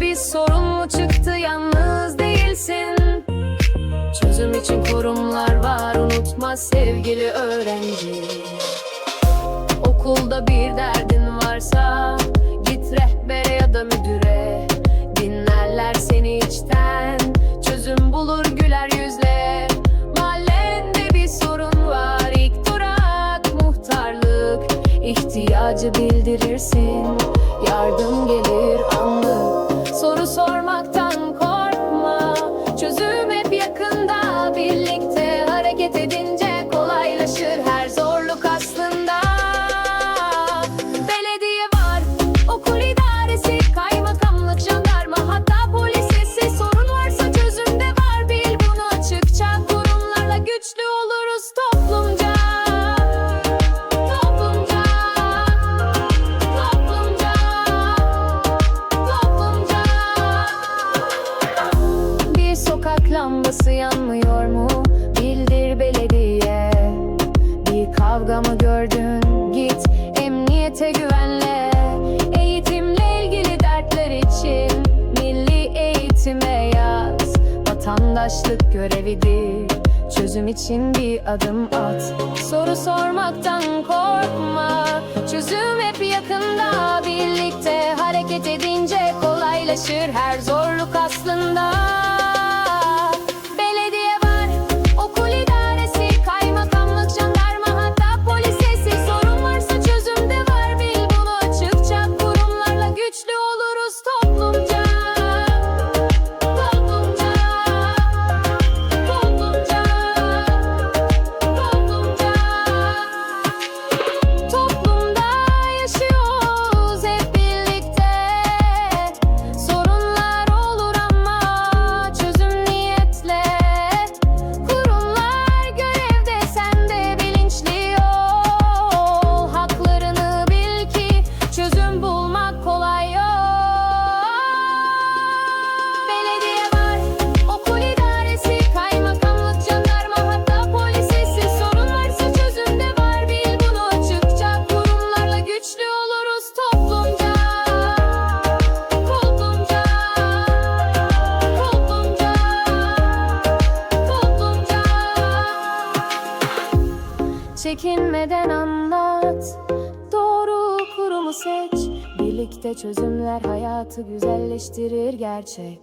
bir sorun mu çıktı? Yalnız değilsin. Çözüm için kurumlar var. Unutma sevgili öğrenci. Okulda bir derdin varsa Git rehbere ya da müdüre. Dinlerler seni içten. Çözüm bulur güler yüzle. Mahallende bir sorun var. İlk durak muhtarlık. İhtiyacı bildirirsin lambası yanmıyor mu? Bildir belediye. Bir kavga mı gördün? Git emniyete güvenle. Eğitimle ilgili dertler için Milli eğitime yaz. Vatandaşlık görevidir. Çözüm için bir adım at. Soru sormaktan korkma. Çözüm hep yakında. Birlikte hareket edince kolaylaşır. Her zorluk aslında Deutschland. Çekinmeden anlat. Doğru kurumu seç. Birlikte çözümler hayatı güzelleştirir gerçek